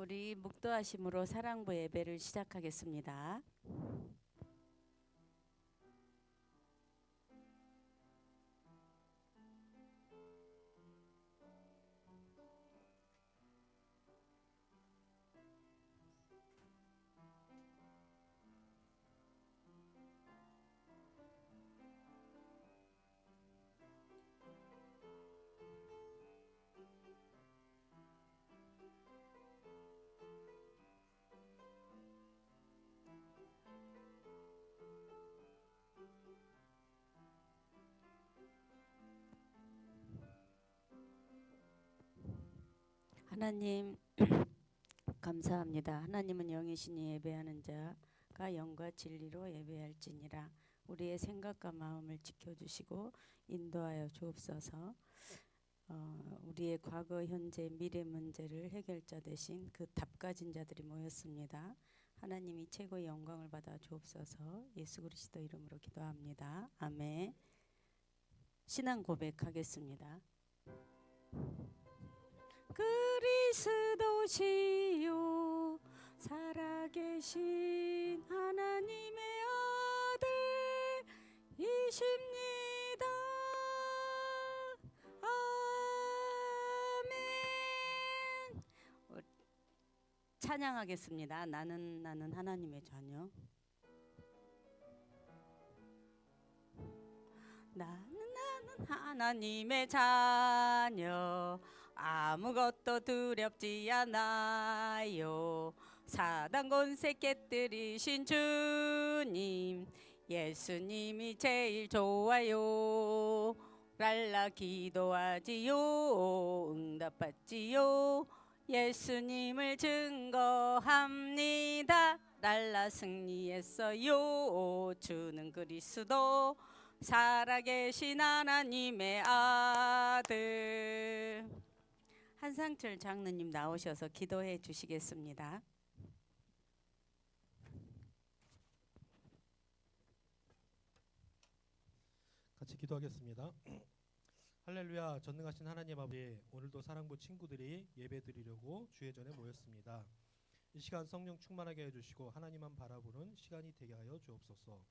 우리 묵도하심으로 사랑부 예배를 시작하겠습니다. 하나님 감사합니다. 하나님은 영이시니 예배하는 자가 영과 진리로 예배할지니라. 우리의 생각과 마음을 지켜주시고 인도하여 주옵소서. 어, 우리의 과거, 현재, 미래 문제를 해결자 되신 그 답 가진 자들이 모였습니다. 하나님이 최고의 영광을 받아 주옵소서. 예수 그리스도 이름으로 기도합니다. 아멘. 신앙 고백하겠습니다. 그리스도시요 살아계신 하나님의 아들이십니다. 아멘. 어, 찬양하겠습니다. 나는 나는 하나님의 자녀. 나는 나는 하나님의 자녀. 아무것도 두렵지 않아요. 사단 권세 깨뜨리신 주님, 예수님이 제일 좋아요. 랄라 기도하지요, 응답받지요. 예수님을 증거합니다. 랄라 승리했어요. 주는 그리스도 살아계신 하나님의 아들. 한상철 장로님 나오셔서 기도해 주시겠습니다. 같이 기도하겠습니다. 할렐루야 전능하신 하나님 아버지 오늘도 사랑부 친구들이 예배드리려고 주의 전에 모였습니다. 이 시간 성령 충만하게 해주시고 하나님만 바라보는 시간이 되게 하여 주옵소서.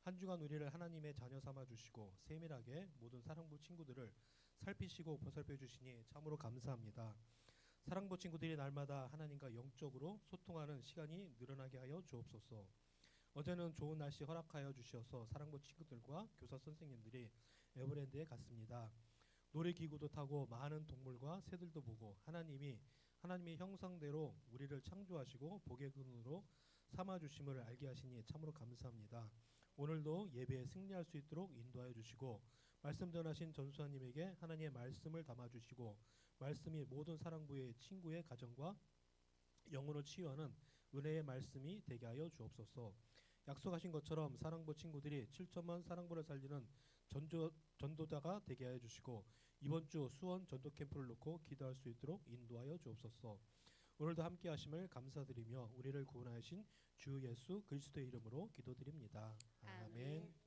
한 주간 우리를 하나님의 자녀 삼아 주시고 세밀하게 모든 사랑부 친구들을 살피시고 보살펴 주시니 참으로 감사합니다. 사랑부 친구들이 날마다 하나님과 영적으로 소통하는 시간이 늘어나게 하여 주옵소서. 어제는 좋은 날씨 허락하여 주셔서 사랑부 친구들과 교사 선생님들이 에버랜드에 갔습니다. 놀이기구도 타고 많은 동물과 새들도 보고 하나님이 하나님의 형상대로 우리를 창조하시고 복의 근으로 삼아 주심을 알게 하시니 참으로 감사합니다. 오늘도 예배에 승리할 수 있도록 인도하여 주시고 말씀 전하신 전수사님에게 하나님의 말씀을 담아 주시고 말씀이 모든 사랑부의 친구의 가정과 영혼을 치유하는 은혜의 말씀이 되게 하여 주옵소서. 약속하신 것처럼 사랑부 친구들이 7천만 사랑부를 살리는 전조, 전도자가 되게 하여 주시고 이번 주 수원 전도 캠프를 놓고 기도할 수 있도록 인도하여 주옵소서. 오늘도 함께 하심을 감사드리며 우리를 구원하신 주 예수 그리스도의 이름으로 기도드립니다. 아멘. 그대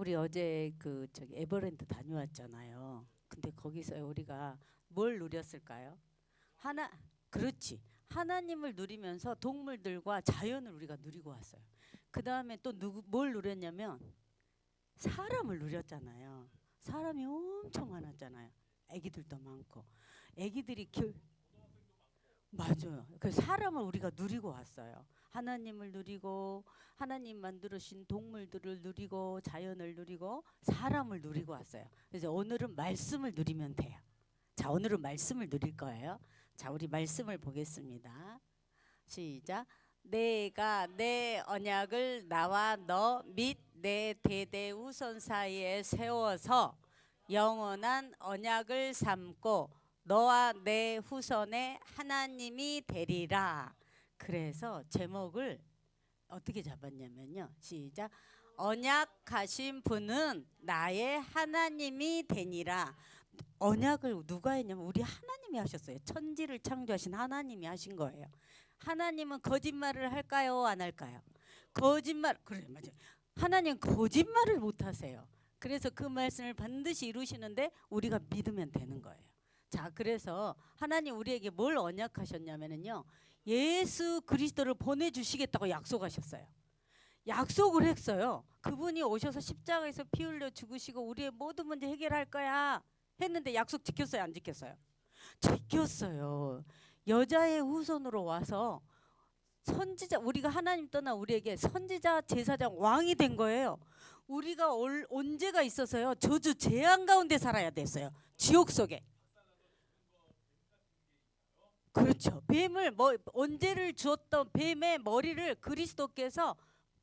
우리 어제 그 저기 에버랜드 다녀왔잖아요. 근데 거기서 우리가 뭘 누렸을까요? 하나 그렇지. 하나님을 누리면서 동물들과 자연을 우리가 누리고 왔어요. 그 다음에 또 누구 뭘 누렸냐면 사람을 누렸잖아요. 사람이 엄청 많았잖아요. 아기들도 많고, 아기들이 교 맞아요. 그 사람을 우리가 누리고 왔어요. 하나님을 누리고 하나님 만들으신 동물들을 누리고 자연을 누리고 사람을 누리고 왔어요. 그래서 오늘은 말씀을 누리면 돼요. 자, 오늘은 말씀을 누릴 거예요. 자, 우리 말씀을 보겠습니다. 시작. 내가 내 언약을 나와 너 및 내 대대 후손 사이에 세워서 영원한 언약을 삼고 너와 내 후손의 하나님이 되리라. 그래서 제목을 어떻게 잡았냐면요. 시작. 언약하신 분은 나의 하나님이 되니라. 언약을 누가 했냐면 우리 하나님이 하셨어요. 천지를 창조하신 하나님이 하신 거예요. 하나님은 거짓말을 할까요? 안 할까요? 거짓말 그래 맞아요. 하나님 거짓말을 못 하세요. 그래서 그 말씀을 반드시 이루시는데 우리가 믿으면 되는 거예요. 자, 그래서 하나님 우리에게 뭘 언약하셨냐면은요. 예수 그리스도를 보내 주시겠다고 약속하셨어요. 약속을 했어요. 그분이 오셔서 십자가에서 피 흘려 죽으시고 우리의 모든 문제 해결할 거야 했는데 약속 지켰어요, 안 지켰어요? 지켰어요. 여자의 후손으로 와서 선지자 우리가 하나님 떠나 우리에게 선지자 제사장 왕이 된 거예요. 우리가 올, 언제가 있어서요 저주 재앙 가운데 살아야 됐어요. 지옥 속에. 그렇죠. 뱀을 뭐 언제를 주었던 뱀의 머리를 그리스도께서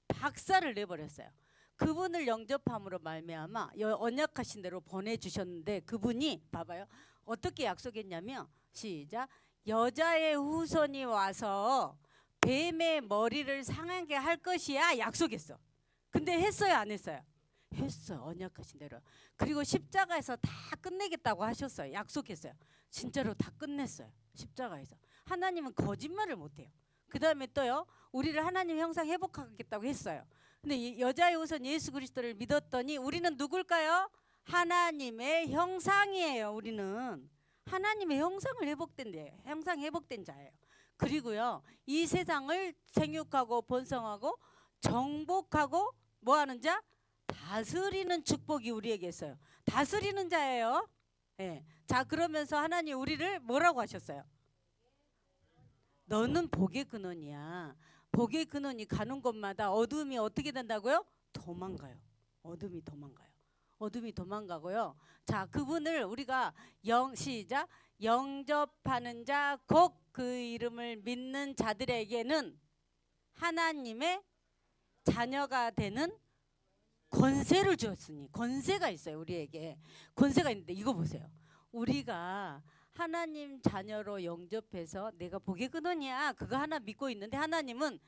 박살을 내버렸어요. 그분을 영접함으로 말미암아 여- 언약하신 대로 보내주셨는데 그분이 봐봐요 어떻게 약속했냐면 시작 여자의 후손이 와서 뱀의 머리를 상하게 할 것이야 약속했어. 근데 했어요 안 했어요? 했어요 언약하신 대로. 그리고 십자가에서 다 끝내겠다고 하셨어요 약속했어요. 진짜로 다 끝냈어요 십자가에서. 하나님은 거짓말을 못해요. 그 다음에 또요 우리를 하나님 형상 회복하겠다고 했어요. 근데 이 여자의 우선 예수 그리스도를 믿었더니 우리는 누굴까요? 하나님의 형상이에요. 우리는 하나님의 형상을 회복된대 형상 회복된 자예요. 그리고요 이 세상을 생육하고 번성하고 정복하고 뭐하는 자 다스리는 축복이 우리에게 있어요. 다스리는 자예요. 예. 자 그러면서 하나님 우리를 뭐라고 하셨어요? 너는 복의 근원이야. 복의 근원이 가는 곳마다 어둠이 어떻게 된다고요? 도망가요. 어둠이 도망가요. 어둠이 도망가고요. 자, 그분을 우리가 영 시작 영접하는 자 곧 그 이름을 믿는 자들에게는 하나님의 자녀가 되는 권세를 주었으니 권세가 있어요 우리에게. 권세가 있는데 이거 보세요. 우리가 하나님 자녀로 영접해서 내가 복의 근원이야. 그거 하나 믿고 있는데 하나님은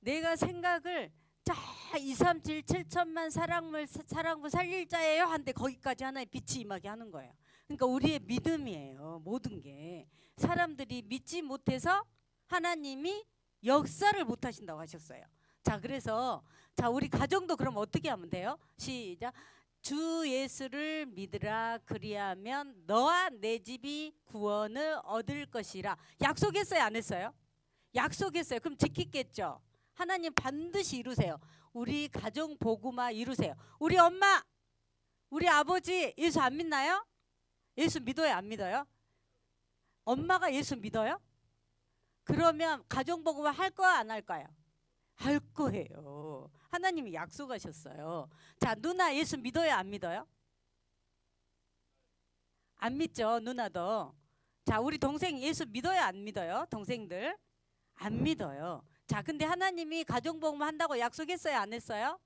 내가 생각을 자 2, 3, 7, 7천만 사랑물 사랑부 살릴 자예요. 한데 거기까지 하나의 빛이 임하게 하는 거예요. 그러니까 우리의 믿음이에요 모든 게. 사람들이 믿지 못해서 하나님이 역사를 못 하신다고 하셨어요 자 그래서 자 우리 가정도 그럼 어떻게 하면 돼요 시작 주 예수를 믿으라 그리하면 너와 내 집이 구원을 얻을 것이라 약속했어요 안 했어요? 약속했어요. 그럼 지키겠죠. 하나님 반드시 이루세요. 우리 가정 복음화 이루세요. 우리 엄마, 우리 아버지 예수 안 믿나요? 예수 믿어요 안 믿어요? 엄마가 예수 믿어요? 그러면 가정 복음화 할 거야 안할 거야? 할 거예요. 하나님이 약속하셨어요. 자, 누나 예수 믿어요, 안 믿어요? 안 믿죠, 누나도. 자, 우리 동생 예수 믿어요, 안 믿어요? 동생들 안 믿어요. 자, 근데 하나님이 가정복음 한다고 약속했어요, 안 했어요?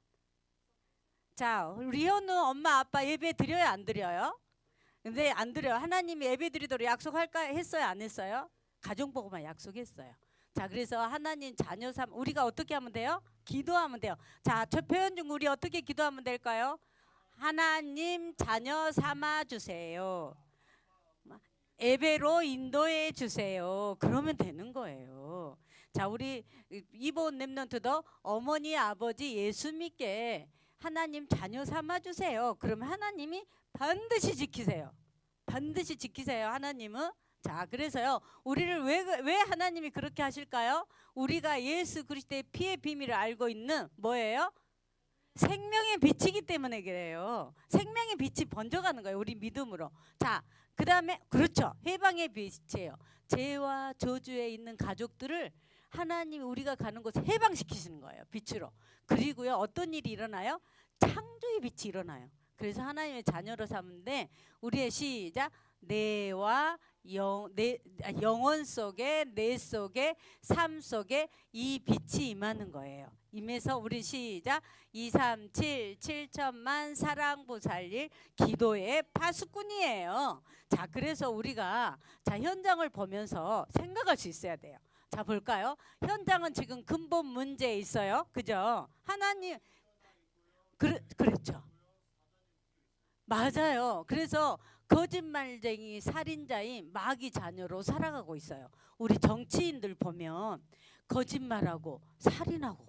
자, 현우 엄마 아빠 예배 드려요, 안 드려요? 근데 안 드려요. 하나님이 예배 드리도록 약속할까 했어요, 안 했어요? 가정복음만 약속했어요. 자, 그래서 하나님 자녀 삼 우리가 어떻게 하면 돼요? 기도하면 돼요. 자, 저 표현 중 우리 어떻게 기도하면 될까요? 하나님 자녀 삼아 주세요. 예배로 인도해 주세요. 그러면 되는 거예요. 자, 우리 이번 랩런트도 어머니 아버지 예수 믿게 하나님 자녀 삼아 주세요. 그러면 하나님이 반드시 지키세요. 반드시 지키세요. 하나님은 자, 그래서요. 우리를 왜 왜 하나님이 그렇게 하실까요? 우리가 예수 그리스도의 피의 비밀을 알고 있는 뭐예요? 생명의 빛이기 때문에 그래요. 생명의 빛이 번져가는 거예요. 우리 믿음으로. 자, 그 다음에 그렇죠. 해방의 빛이에요. 죄와 저주에 있는 가족들을 하나님이 우리가 가는 곳에 해방시키시는 거예요. 빛으로. 그리고요. 어떤 일이 일어나요? 창조의 빛이 일어나요. 그래서 하나님의 자녀로 삼는데 우리의 시작 내와 영, 내, 아, 영혼 속에 내 속에 삶 속에 이 빛이 임하는 거예요. 임해서 우리 시작 2, 3, 7, 7천만 사랑부 살릴 기도의 파수꾼이에요. 자, 그래서 우리가 자 현장을 보면서 생각할 수 있어야 돼요. 자, 볼까요? 현장은 지금 근본 문제에 있어요. 그죠? 하나님 그래, 그렇죠. 맞아요. 그래서 거짓말쟁이 살인자인 마귀 자녀로 살아가고 있어요. 우리 정치인들 보면 거짓말하고 살인하고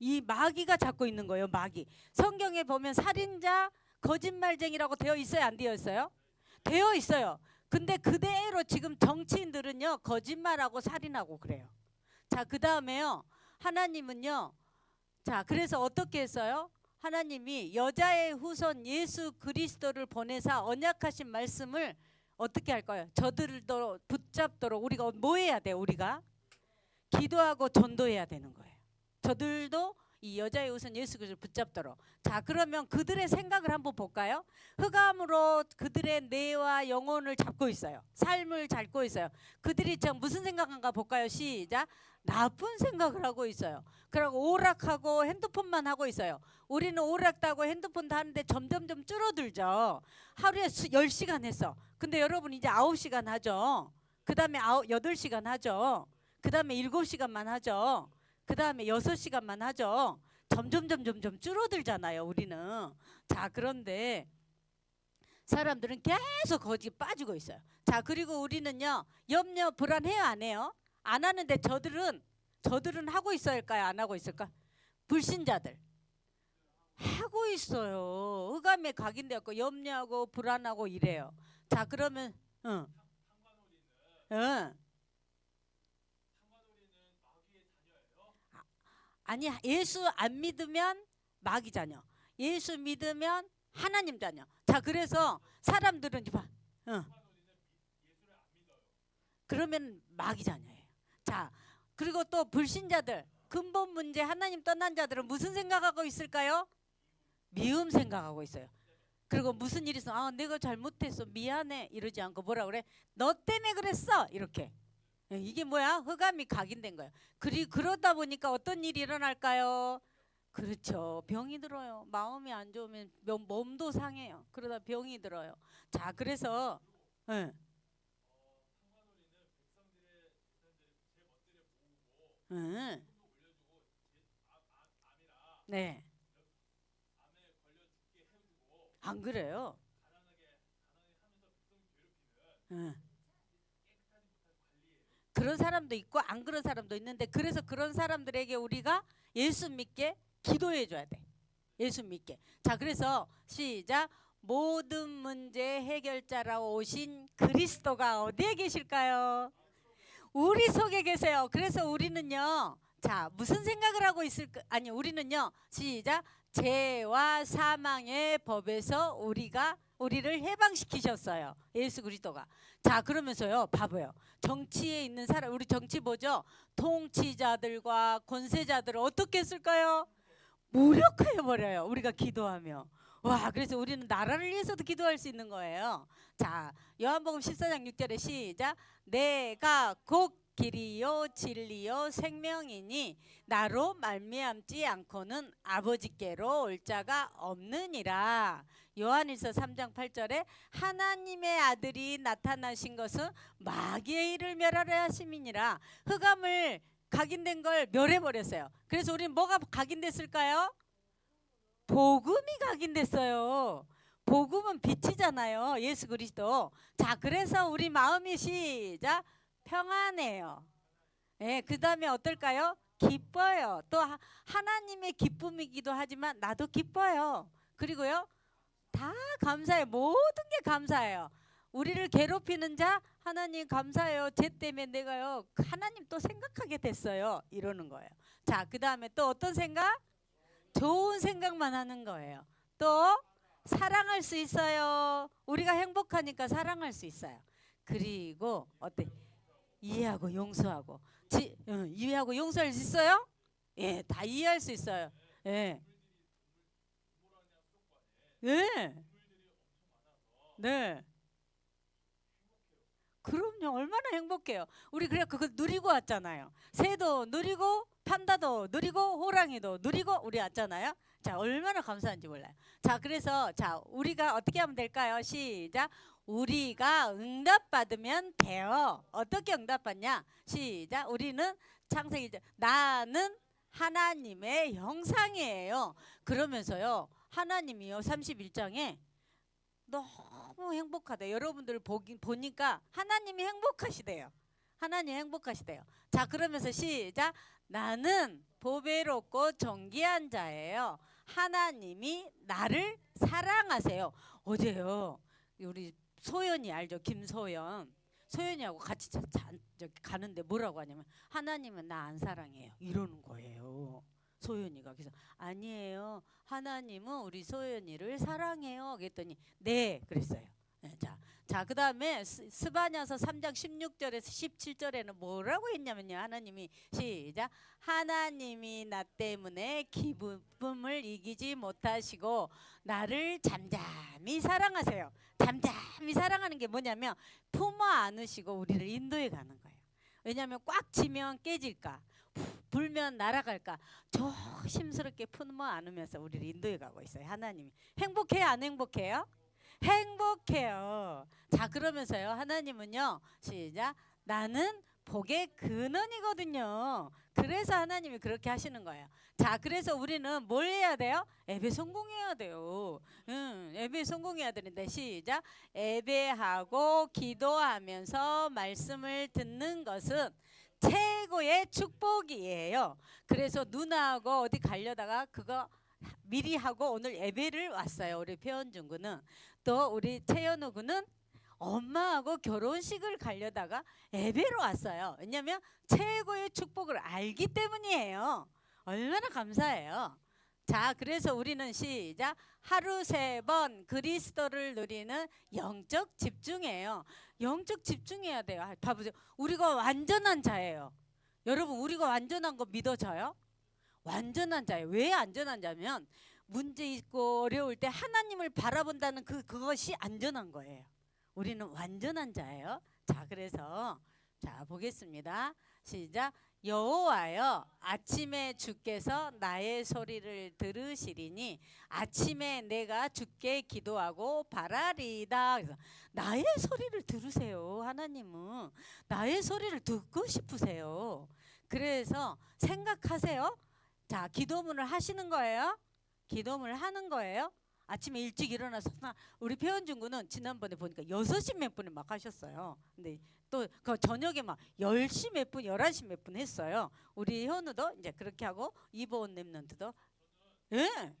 이 마귀가 잡고 있는 거예요. 마귀. 성경에 보면 살인자, 거짓말쟁이라고 되어 있어요, 안 되어 있어요? 되어 있어요. 근데 그대로 지금 정치인들은요 거짓말하고 살인하고 그래요. 자, 그 다음에요 하나님은요. 자, 그래서 어떻게 했어요? 하나님이 여자의 후손 예수 그리스도를 보내사 언약하신 말씀을 어떻게 할까요? 저들도 붙잡도록 우리가 뭐 해야 돼? 우리가 기도하고 전도해야 되는 거예요. 저들도 이 여자의 후손 예수 그리스도를 붙잡도록. 자, 그러면 그들의 생각을 한번 볼까요? 흑암으로 그들의 뇌와 영혼을 잡고 있어요. 삶을 잡고 있어요. 그들이 참 무슨 생각한가 볼까요? 시작. 나쁜 생각을 하고 있어요. 그리고 오락하고 핸드폰만 하고 있어요. 우리는 오락도 하고 핸드폰도 하는데 점점점 줄어들죠. 하루에 수, 10시간 했어. 근데 여러분 이제 9시간 하죠. 그 다음에 8시간 하죠. 그 다음에 7시간만 하죠. 그 다음에 6시간만 하죠. 점점 점점 점 줄어들잖아요. 우리는. 자 그런데 사람들은 계속 거기 빠지고 있어요. 자 그리고 우리는요 염려 불안해요 안 해요? 안 하는데 저들은 저들은 하고 있을까요? 안 하고 있을까? 불신자들 하고 있어요. 흑암에 각인되었고 염려하고 불안하고 이래요. 자 그러면 응. 응. 아니 예수 안 믿으면 마귀 자녀. 예수 믿으면 하나님 자녀. 자 그래서 사람들은 봐. 응. 그러면 마귀 자녀예요. 자 그리고 또 불신자들 근본 문제 하나님 떠난 자들은 무슨 생각하고 있을까요? 미움 생각하고 있어요. 그리고 무슨 일이 있어? 아 내가 잘못했어 미안해 이러지 않고 뭐라 그래? 너 때문에 그랬어 이렇게. 예, 이게 뭐야? 흑암이 각인된 거예요. 그리 그러다 보니까 어떤 일이 일어날까요? 그렇죠. 병이 들어요. 마음이 안 좋으면 몸- 몸도 상해요. 그러다 병이 들어요. 자, 그래서 예. 응. 네. 안 그래요? 응. 그런 사람도 있고 안 그런 사람도 있는데 그래서 그런 사람들에게 우리가 예수 믿게 기도해 줘야 돼. 예수 믿게. 자, 그래서 시작. 모든 문제 해결자라고 오신 그리스도가 어디에 계실까요? 우리 속에 계세요. 그래서 우리는요. 자, 무슨 생각을 하고 있을까? 아니, 우리는요. 시작. 죄와 사망의 법에서 우리가 우리를 해방시키셨어요. 예수 그리스도가. 자, 그러면서요. 봐봐요. 정치에 있는 사람 우리 정치 보죠. 통치자들과 권세자들을 어떻게 했을까요? 무력화해 버려요. 우리가 기도하며. 와, 그래서 우리는 나라를 위해서도 기도할 수 있는 거예요. 자, 요한복음 14장 6절에 시작. 내가 곧 길이요 진리요 생명이니 나로 말미암지 않고는 아버지께로 올 자가 없느니라. 요한일서 3장 8절에 하나님의 아들이 나타나신 것은 마귀의 일을 멸하려 하심이니라. 흑암을 각인된 걸 멸해 버렸어요. 그래서 우리는 뭐가 각인됐을까요? 복음이 각인됐어요. 복음은 빛이잖아요. 예수 그리스도. 자, 그래서 우리 마음이 시작 평안해요. 예, 그 다음에 어떨까요? 기뻐요. 또 하- 하나님의 기쁨이기도 하지만 나도 기뻐요. 그리고요. 다 감사해요. 모든 게 감사해요. 우리를 괴롭히는 자 하나님 감사해요. 쟤 때문에 내가요 하나님 또 생각하게 됐어요. 이러는 거예요. 자, 그 다음에 또 어떤 생각? 좋은 생각만 하는 거예요. 또 사랑할 수 있어요. 우리가 행복하니까 사랑할 수 있어요. 그리고 어때? 이해하고 용서하고 지, 응, 이해하고 용서할 수 있어요? 예, 다 이해할 수 있어요. 예. 네. 네. 그럼요. 얼마나 행복해요. 우리 그래 그걸 누리고 왔잖아요. 새도 누리고 판다도 누리고 호랑이도 누리고 우리 왔잖아요. 자, 얼마나 감사한지 몰라요. 자, 그래서 자, 우리가 어떻게 하면 될까요? 시작. 우리가 응답받으면 돼요. 어떻게 응답받냐? 시작. 우리는 창세기 나는 하나님의 형상이에요. 그러면서요. 하나님이요. 31장에 너무 행복하다. 여러분들 보기, 보니까 하나님이 행복하시대요. 하나님 행복하시대요. 자, 그러면서 시작. 나는 보배롭고 정기한 자예요. 하나님이 나를 사랑하세요. 어제요. 우리 소연이 알죠? 김소연. 소연이하고 같이 자, 자, 가는데 뭐라고 하냐면 하나님은 나 안 사랑해요. 이러는 거예요. 소연이가 그래서 아니에요. 하나님은 우리 소연이를 사랑해요. 그랬더니 네 그랬어요. 네, 자, 자 그 다음에 스- 스바냐서 3장 16절에서 17절에는 뭐라고 했냐면요. 하나님이 시작 하나님이 나 때문에 기쁨을 이기지 못하시고 나를 잠잠히 사랑하세요. 잠잠히 사랑하는 게 뭐냐면 품어 안으시고 우리를 인도해 가는 거예요. 왜냐하면 꽉 지면 깨질까, 후, 불면 날아갈까 조심스럽게 품어 안으면서 우리를 인도해 가고 있어요. 하나님이 행복해요, 안 행복해요? 행복해요. 자 그러면서요, 하나님은요, 시작. 나는 복의 근원이거든요. 그래서 하나님이 그렇게 하시는 거예요. 자, 그래서 우리는 뭘 해야 돼요? 예배 성공해야 돼요. 응, 예배 성공해야 되는데 시작. 예배하고 기도하면서 말씀을 듣는 것은 최고의 축복이에요. 그래서 누나하고 어디 가려다가 그거 미리 하고 오늘 예배를 왔어요. 우리 표현준 군은 또 우리 채연우 군은 엄마하고 결혼식을 가려다가 예배로 왔어요. 왜냐하면 최고의 축복을 알기 때문이에요. 얼마나 감사해요. 자, 그래서 우리는 시작 하루 세 번 그리스도를 누리는 영적 집중이에요. 영적 집중해야 돼요. 아, 봐보세요. 우리가 완전한 자예요. 여러분, 우리가 완전한 거 믿어져요? 완전한 자예요. 왜 안전한 자면 문제 있고 어려울 때 하나님을 바라본다는 그 그것이 안전한 거예요. 우리는 완전한 자예요. 자, 그래서 자 보겠습니다. 시작. 여호와여 아침에 주께서 나의 소리를 들으시리니 아침에 내가 주께 기도하고 바라리이다. 그래서 나의 소리를 들으세요. 하나님은 나의 소리를 듣고 싶으세요. 그래서 생각하세요. 자, 기도문을 하시는 거예요. 기도문을 하는 거예요. 아침에 일찍 일어나서 나- 우리 군은 지난번에 보니까 6시 몇 분에 막 하셨어요. 근데 또 그 저녁에 막 10시 몇 분, 11시 몇 분 했어요. 우리 현우도 이제 그렇게 하고 이보은 랩런트도 예.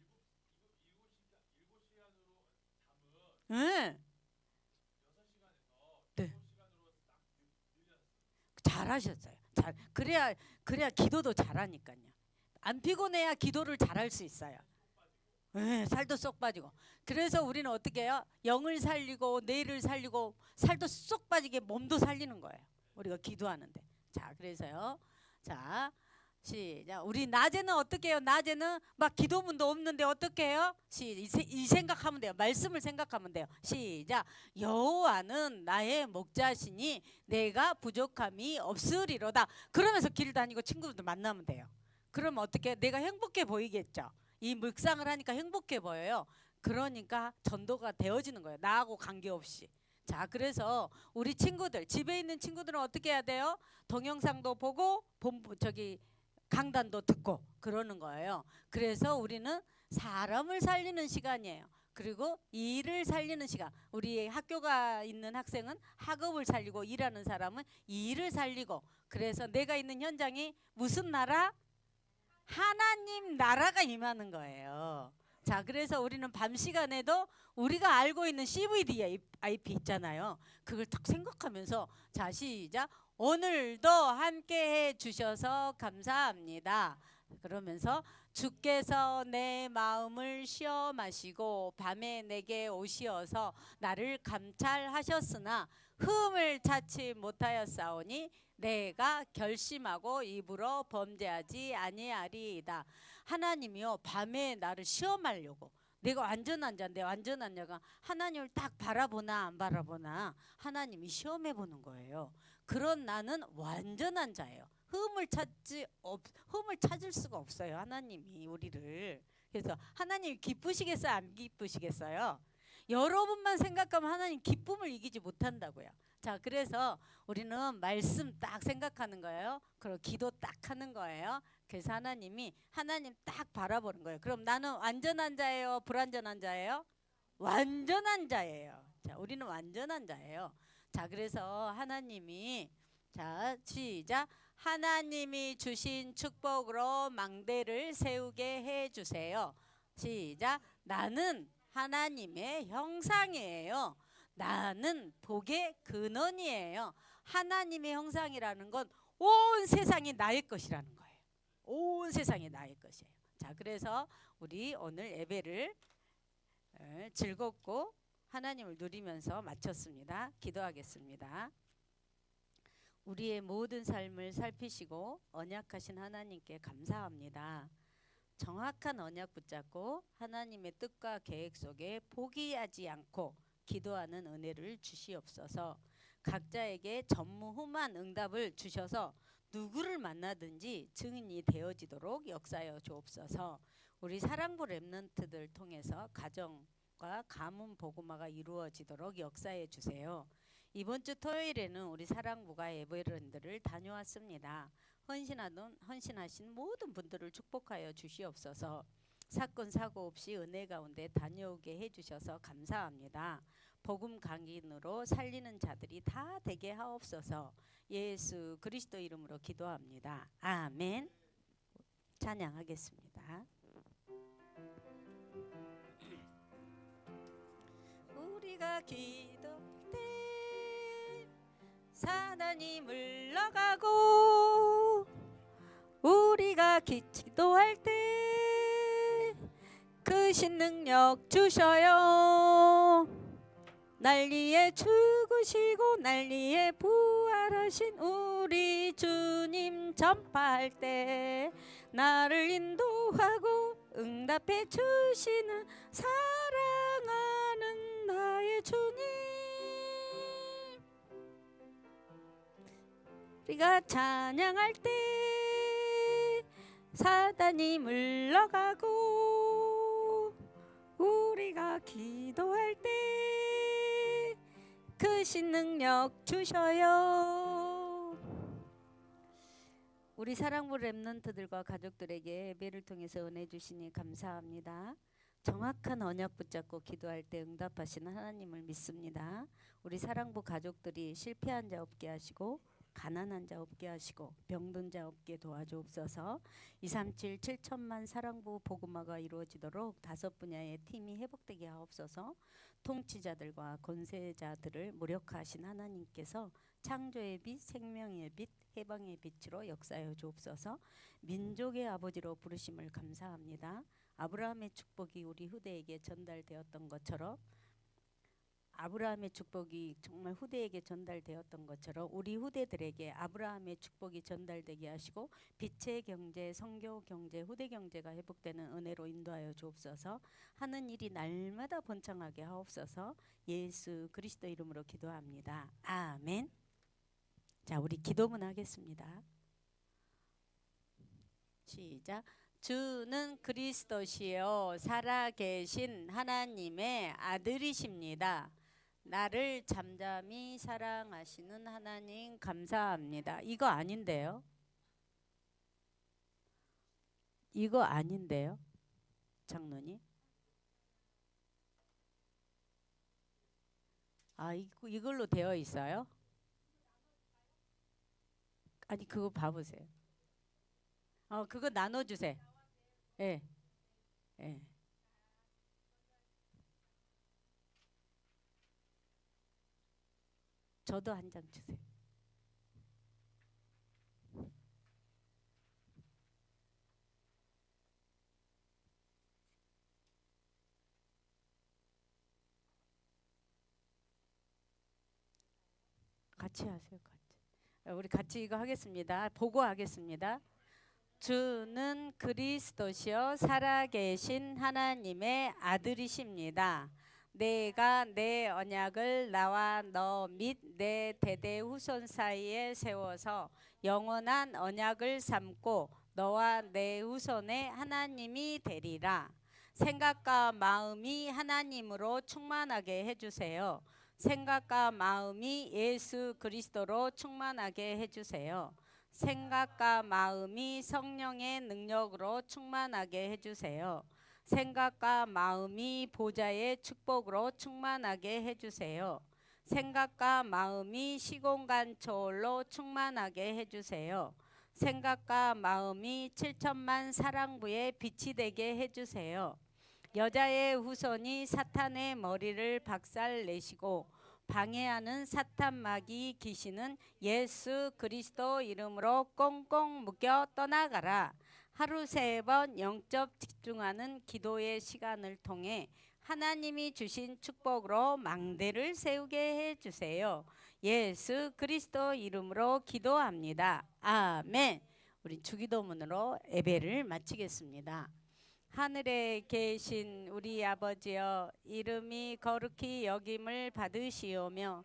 예. 네. 잘하셨어요. 잘 그래야 그래야 기도도 잘하니까요. 안 피곤해야 기도를 잘할 수 있어요. 예, 살도 쏙 빠지고. 그래서 우리는 어떻게 해요? 영을 살리고 뇌를 살리고 살도 쏙 빠지게 몸도 살리는 거예요. 우리가 기도하는데. 자, 그래서요. 자, 시작. 우리 낮에는 어떻게 해요? 낮에는 막 기도문도 없는데 어떻게 해요? 시, 이, 생각하면 돼요. 말씀을 생각하면 돼요. 시작. 여호와는 나의 목자시니 내가 부족함이 없으리로다. 그러면서 길 다니고 친구들 만나면 돼요. 그러면 어떻게? 내가 행복해 보이겠죠. 이 묵상을 하니까 행복해 보여요. 그러니까 전도가 되어지는 거예요. 나하고 관계없이. 자, 그래서 우리 친구들 집에 있는 친구들은 어떻게 해야 돼요? 동영상도 보고 본부 저기 강단도 듣고 그러는 거예요. 그래서 우리는 사람을 살리는 시간이에요. 그리고 일을 살리는 시간. 우리 학교가 있는 학생은 학업을 살리고 일하는 사람은 일을 살리고 그래서 내가 있는 현장이 무슨 나라? 하나님 나라가 임하는 거예요. 자, 그래서 우리는 밤 시간에도 우리가 알고 있는 CVD IP 있잖아요. 그걸 딱 생각하면서 자, 시작. 오늘도 함께 해 주셔서 감사합니다. 그러면서 주께서 내 마음을 시험하시고 밤에 내게 오시어서 나를 감찰하셨으나 흠을 찾지 못하였사오니 내가 결심하고 입으로 범죄하지 아니하리이다. 하나님이요 밤에 나를 시험하려고 내가 완전한 자인데 완전한 자가 하나님을 딱 바라보나 안 바라보나 하나님이 시험해 보는 거예요. 그런 나는 완전한 자예요. 흠을 찾지 없 흠을 찾을 수가 없어요. 하나님이 우리를 그래서 하나님 기쁘시겠어요? 안 기쁘시겠어요? 여러분만 생각하면 하나님 기쁨을 이기지 못한다고요. 자, 그래서 우리는 말씀 딱 생각하는 거예요. 그리고 기도 딱 하는 거예요. 그래서 하나님이 하나님 딱 바라보는 거예요. 그럼 나는 완전한 자예요, 불완전한 자예요? 완전한 자예요. 자, 우리는 완전한 자예요. 자, 그래서 하나님이 자, 시작. 하나님이 주신 축복으로 망대를 세우게 해 주세요. 시작. 나는 하나님의 형상이에요. 나는 복의 근원이에요. 하나님의 형상이라는 건 온 세상이 나의 것이라는 거예요. 온 세상이 나의 것이에요. 자, 그래서 우리 오늘 예배를 어, 즐겁고 하나님을 누리면서 마쳤습니다. 기도하겠습니다. 우리의 모든 삶을 살피시고 언약하신 하나님께 감사합니다. 정확한 언약 붙잡고 하나님의 뜻과 계획 속에 포기하지 않고 기도하는 은혜를 주시옵소서. 각자에게 전무후무한 응답을 주셔서 누구를 만나든지 증인이 되어지도록 역사하여 주옵소서. 우리 사랑부 렘넌트들 통해서 가정과 가문 복음화가 이루어지도록 역사해 주세요. 이번 주 토요일에는 우리 사랑부가 예배런들을 다녀왔습니다. 헌신하던 헌신하신 모든 분들을 축복하여 주시옵소서. 사건 사고 없이 은혜 가운데 다녀오게 해 주셔서 감사합니다. 복음 강인으로 살리는 자들이 다 되게 하옵소서. 예수 그리스도 이름으로 기도합니다. 아멘. 찬양하겠습니다. 우리가 기도 때 사단이 물러가고 우리가 기도할 때 크신 능력 주셔요. 난리에 죽으시고 난리에 부활하신 우리 주님 전파할 때 나를 인도하고 응답해 주시는 사랑하는 나의 주님 우리가 찬양할 때 사단이 물러가고 우리가 기도할 때 크신 능력 주셔요. 우리 사랑부 렘넌트들과 가족들에게 예배를 통해서 은혜 주시니 감사합니다. 정확한 언약 붙잡고 기도할 때 응답하시는 하나님을 믿습니다. 우리 사랑부 가족들이 실패한 자 없게 하시고 가난한 자 없게 하시고 병든 자 없게 도와주옵소서. 237 7천만 사랑부 복음화가 이루어지도록 다섯 분야의 팀이 회복되게 하옵소서. 통치자들과 권세자들을 무력화하신 하나님께서 창조의 빛, 생명의 빛, 해방의 빛으로 역사하여 주옵소서. 민족의 아버지로 부르심을 감사합니다. 아브라함의 축복이 우리 후대에게 전달되었던 것처럼 아브라함의 축복이 정말 후대에게 전달되었던 것처럼 우리 후대들에게 아브라함의 축복이 전달되게 하시고 빛의 경제, 성교 경제, 후대 경제가 회복되는 은혜로 인도하여 주옵소서. 하는 일이 날마다 번창하게 하옵소서. 예수 그리스도 이름으로 기도합니다. 아멘. 자, 우리 기도문 하겠습니다. 시작. 주는 그리스도시요 살아계신 하나님의 아들이십니다. 나를 잠잠히 사랑하시는 하나님 감사합니다. 이거 아닌데요? 이거 아닌데요? 장로님? 아, 이걸로 되어 있어요? 아니, 그거 봐보세요. 어, 그거 나눠주세요. 예. 예. 저도 한 장 주세요. 같이 하세요, 같이. 어, 우리 같이 이거 하겠습니다. 보고 하겠습니다. 주는 그리스도시요 살아계신 하나님의 아들이십니다. 내가 내 언약을 나와 너 및 내 대대 후손 사이에 세워서 영원한 언약을 삼고 너와 내 후손의 하나님이 되리라. 생각과 마음이 하나님으로 충만하게 해주세요. 생각과 마음이 예수 그리스도로 충만하게 해주세요. 생각과 마음이 성령의 능력으로 충만하게 해주세요. 생각과 마음이 보좌의 축복으로 충만하게 해주세요. 생각과 마음이 시공간 초월로 충만하게 해주세요. 생각과 마음이 7천만 사랑부의 빛이 되게 해주세요. 여자의 후손이 사탄의 머리를 박살 내시고 방해하는 사탄 마귀 귀신은 예수 그리스도 이름으로 꽁꽁 묶여 떠나가라. 하루 세 번 영접 집중하는 기도의 시간을 통해 하나님이 주신 축복으로 망대를 세우게 해 주세요. 예수 그리스도 이름으로 기도합니다. 아멘. 우리 주기도문으로 예배를 마치겠습니다. 하늘에 계신 우리 아버지여 이름이 거룩히 여김을 받으시오며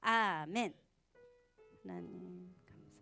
아멘. 하나님